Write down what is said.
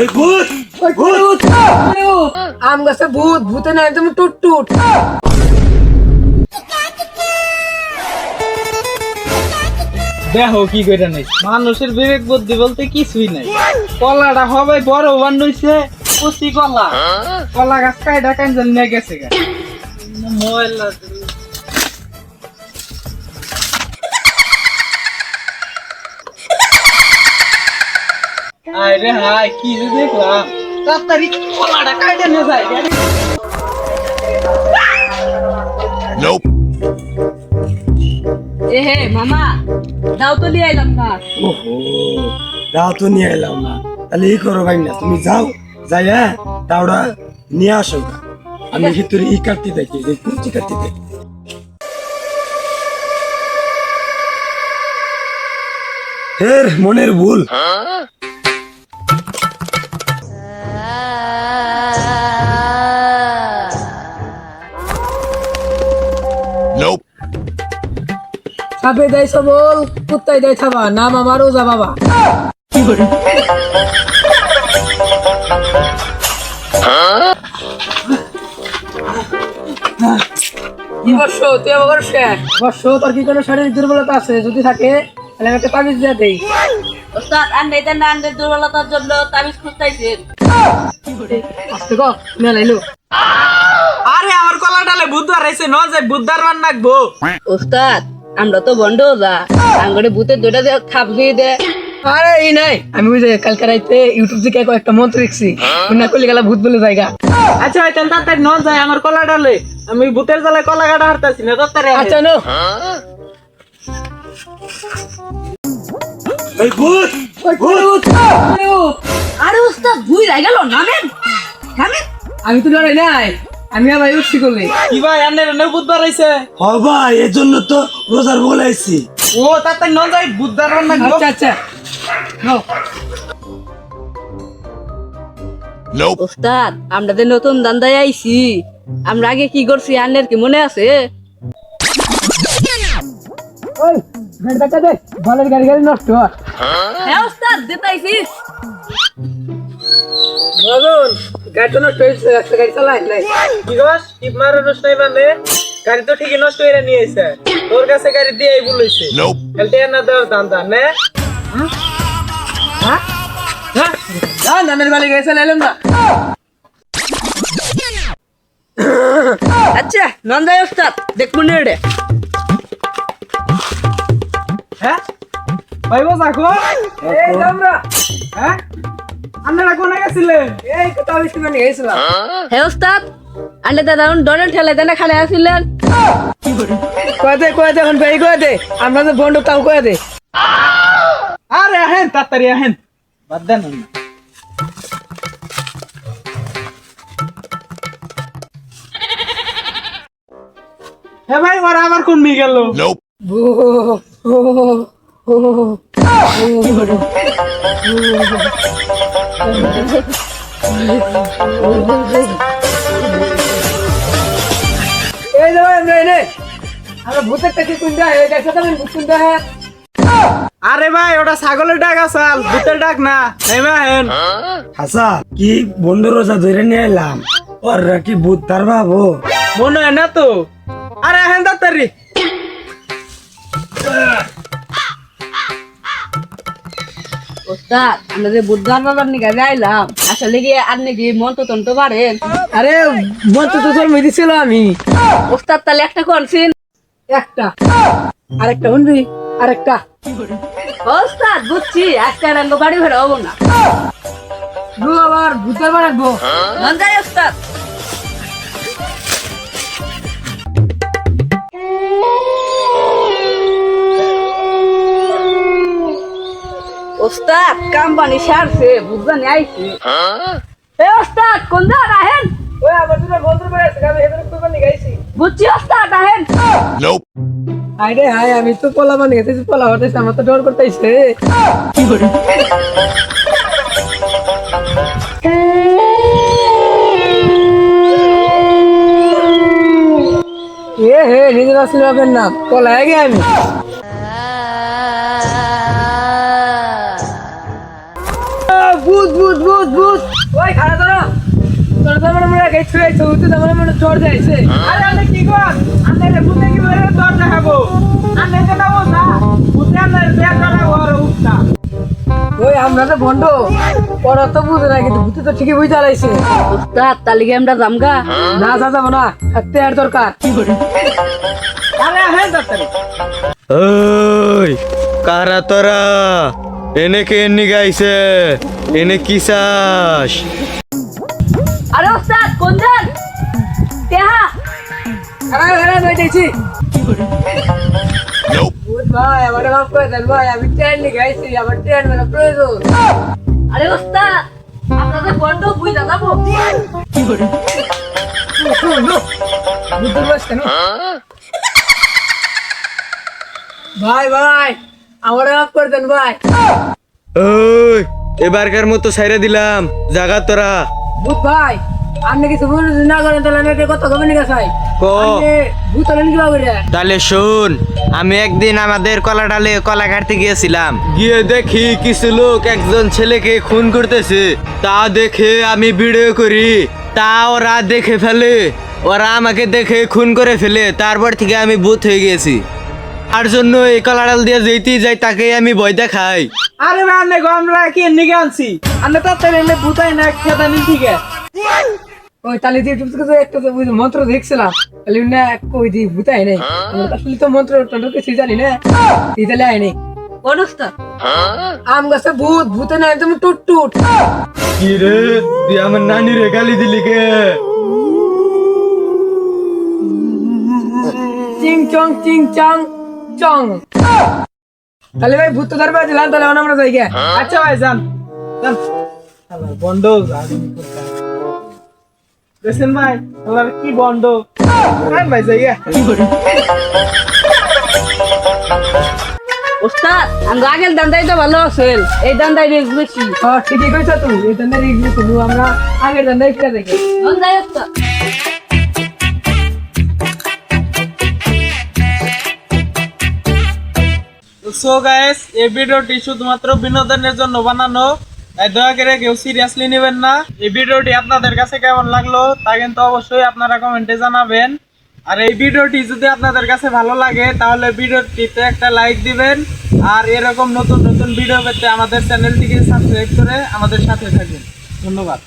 এই ভূত! ভূত! আম গাছে ভূত ভূতে নাই তুমি টুট টুট দেখো কি করে নাই। মানুষের বিবেক বুদ্ধি বলতে কিছুই নাই। কলাটা হবে বড় বান্নইছে কচি কলা। কলা গাছ কাইটা নিয়ে গেছে গা। ময়লা আরে হাই কি যে দেখলাম। তাড়াতাড়ি কলাটা কাইটা নিয়ে যায় এ হে মামা দাও তো লিয়ে আইলাম না। ওহো দাও তো নিয়ে এলাম না। তাহলে এই করো ভাই না তুমি যাও যাই হ্যাঁ দাওটা নিয়ে আসো। আমি ভিতরে ই কাটতে দেখি যে কুচি কাটতে দেখি। মনের ভুল। সাপে দেয় সবল কুত্তাই দেয় থাবা নাম আমার ওজা বাবা। কি বর্ষ তুই আমার বর্ষ? বর্ষ তোর কি কোনো শারীরিক দুর্বলতা আছে? যদি থাকে তাহলে আমি একটা তাবিজ দিয়ে দেই ওস্তাদ আর নেই না আন্ডের দুর্বলতার জন্য তাবিজ খুঁজতেছেন আস্তে কো মেলাইলো আরে আমার কলা ডালে বুধবার আইছে ন যে বুধবার মান নাকবো ওস্তাদ আমরা তো বন্ড যা আঙ্গরে ভূতের দুটা দিয়ে খাপ দিয়ে দে। আরে এই নাই। আমি ওই যে কালকে রাইতে ইউটিউব থেকে কয়েকটা মন্ত্র দেখছি। না করলে গেলা ভূত বলে জায়গা। আচ্ছা ভাই তাহলে তাড়াতাড়ি ন যায় আমার কলা ডালে। আমি ভূতের জ্বালায় কলা কাটা হারতাছি না তাড়াতাড়ি আচ্ছা নো এই ভূত ভূত আরে ওস্তাদ ভুই রাই গেল নামেন। নামেন। আমি তো ডরাই নাই। আমি উঠছি করলে কি ভাই আন্নের নে বুধবার আইছে? হবা এজন্য তো রোজার বলাইছি ও তাড়াতাড়ি ন যাই বুধবার মান আচ্ছা আচ্ছা। নাও। ওস্তাদ আমরা যে নতুন দান্দায় আইছি আমরা আগে কি করছি আন্নের কি মনে আছে? ওই গাড়ি দে ভালোর গাড়ি গাড়ি নষ্ট হ্যাঁ। ওস্তাদ দিতাইছিস। মদন গাড়ি তো নষ্ট হয়েছে একটা গাড়ি চালাই নাই। কি গস টিপ মারো নষ্ট নাই মানে? গাড়ি তো ঠিকই নষ্ট হইরা নিয়ে আইছে তোর কাছে গাড়ি দিয়ে আই বলেছে খেলতে না দেওয়ার দাম দাম নে। হ্যাঁ? হ্যাঁ? নামের বাড়ি গেছে নাইলাম না। আচ্ছা নন্দাই ওস্তাদ দেখব নে রে হ্যাঁ? ভাই বস আখো। এই যে আমরা হ্যাঁ? আপনারা কোনে গেছিলেন? এই কথা বেশি মানে গেছিলাম। হ্যাঁ ওস্তাদ আন্ডে দাদা ডনের ঠেলে দেন খালে আসিলেন। কয়ে দে কয়ে দে এখন বেরি কয়ে দে। আমরা তো বন্ধু তাও কয়ে দে। আরে আহেন তাড়াতাড়ি আহেন। বাদ দেন হ্যাঁ ভাই ওরা আবার কোন নিয়ে গেল? ও ও ও। এই আমরা ভূতের কুন্দা তো ভূত কুন্দা হ্যাঁ আরে ভাই ওটা ছাগলের ডাক আসাল ভূতের ডাক না। নেমে আহেন হাসা কি বন্ধু রোজা ধরে নিয়ে এলাম? ওর কি ভূত তার ভাবো মনে হয় না তো। আরে আহেন তাড়াতাড়ি ওস্তাদ আমরা যে বুদ্ধবার বাবার নিকে যাইলাম আসলে কি আর নাকি মন্ত্র তন্ত্র পারেন? আরে মন তো তোর মেয়ে দিছিল আমি। ওস্তাদ তাহলে একটা করছেন একটা। আরেকটা শুনবি? আরেকটা। ওস্তাদ বুঝছি আজকে আর বাড়ি ভেড়া হব না। দু আবার ভূতের নন্দাই ওস্তাদ? ওস্তাদ কাম্পানি সারছে বুঝবানি আইছে। এ ওস্তাদ কোন দাঁড় আহেন? ওই আবার দুটো বন্ধু করে আছে আমি এদের কুরবান গাইছি বুঝছি ওস্তাদ আহেন। আরে হাই আমি তো পোলা বানিয়ে গেছি পোলা হতেছে আমার তো ডর করতেছে। এ হে নিজের আসলে নাম পোলা গে আমি। ভূত ভূত ভূত ভূত ওই খারাপ ধরো তোর মানে মনে গেছ মানে মনে জ্বর যাইছে কি কর আমি তোর দেখাবো? আমি না। ওই আমরা তো ভন্ড পড়া তো বুঝে না তো ঠিকই বুঝতে আলাইছে। ওস্তাদ তালিকে আমরা জামগা না যা যাব না, থাকতে আর দরকার। আরে হ্যাঁ কারা তোরা? এনে কে এনে গাইছে? এনে কি চাস? আরে ওস্তাদ কোন যান তেহা খারাপ খারাপ হয়ে যাইছি ভাই আমার মাফ করে দেন ভাই আমি ট্রেন নিয়ে গাইছি আমার ট্রেন মানে প্রয়োজন। আরে ওস্তাদ আপনাদের বন্ধ বুঝা যাব ভূতের বয়স ভাই ভাই আমার মাফ করে দেন ভাই। ওই এবারকার মতো সাইরে দিলাম। জাগা তোরা। ভূত ভাই আপনি কিছু না করেন তাহলে আমি একটা কথা কবে নিয়ে চাই ক? ভূত হলেন কি বাবু তাহলে শোন আমি একদিন আমাদের কলা ডালে কলা কাটতে গিয়েছিলাম। গিয়ে দেখি কিছু লোক একজন ছেলেকে খুন করতেছে। তা দেখে আমি ভিডিও করি। তা ওরা দেখে ফেলে। ওরা আমাকে দেখে খুন করে ফেলে। তারপর থেকে আমি ভূত হয়ে গেছি। তার জন্য এই কলা ডাল দিয়ে যেতেই যাই তাকে আমি ভয় দেখাই। আরে ভাই আমি গমলা কি নিগে আনছি? আমি তো তার এনে ভূতাই না খেদা নি ঠিক আছে ওই তাহলে দিয়ে টুপ করে একটা তো মন্ত্র দেখছিলাম। তাহলে না কই দি ভূতাই নাই। আমরা তো আসলে তো মন্ত্র টন্ত্র কিছু জানি না। এই তাহলে আয় নাই কোন ওস্তাদ আম গাছে ভূত ভূতে না একদম টুট টুট। কি রে তুই আমার নানি রে গালি দিলি কে? চিং চং চিং চাং। চং। তাহলে ভাই ভূত তো ধরবা দিলাম তাহলে এখন আমরা যাই গে আচ্ছা ভাই যান। যান। আল্লাহ বন্ধ আগুন করতে দেখছেন ভাই আল্লাহ কি বন্ধ? আইন ভাই যাই গে। ওস্তাদ আমরা আগের দান্দাই তো ভালো আছেন এই দান্দাই রিস্ক বেশি। হ্যাঁ ঠিকই কইছ তুমি এই দান্দার ইংলিশ আমরা আগের দান্দাই ফিরে দেখি? দান্দাই ওস্তাদ সো গাইস, এই ভিডিওটি শুধুমাত্র বিনোদনের জন্য বানানো। তাই দয়া করে কেউ সিরিয়াসলি নেবেন না। এই ভিডিওটি আপনাদের কাছে কেমন লাগল তা কিন্তু অবশ্যই আপনারা কমেন্টে জানাবেন। আর এই ভিডিওটি যদি আপনাদের কাছে ভালো লাগে, তাহলে ভিডিওটিতে একটা লাইক দিবেন। আর এরকম নতুন নতুন ভিডিও পেতে আমাদের চ্যানেলটিকে সাবস্ক্রাইব করে আমাদের সাথে থাকুন। ধন্যবাদ।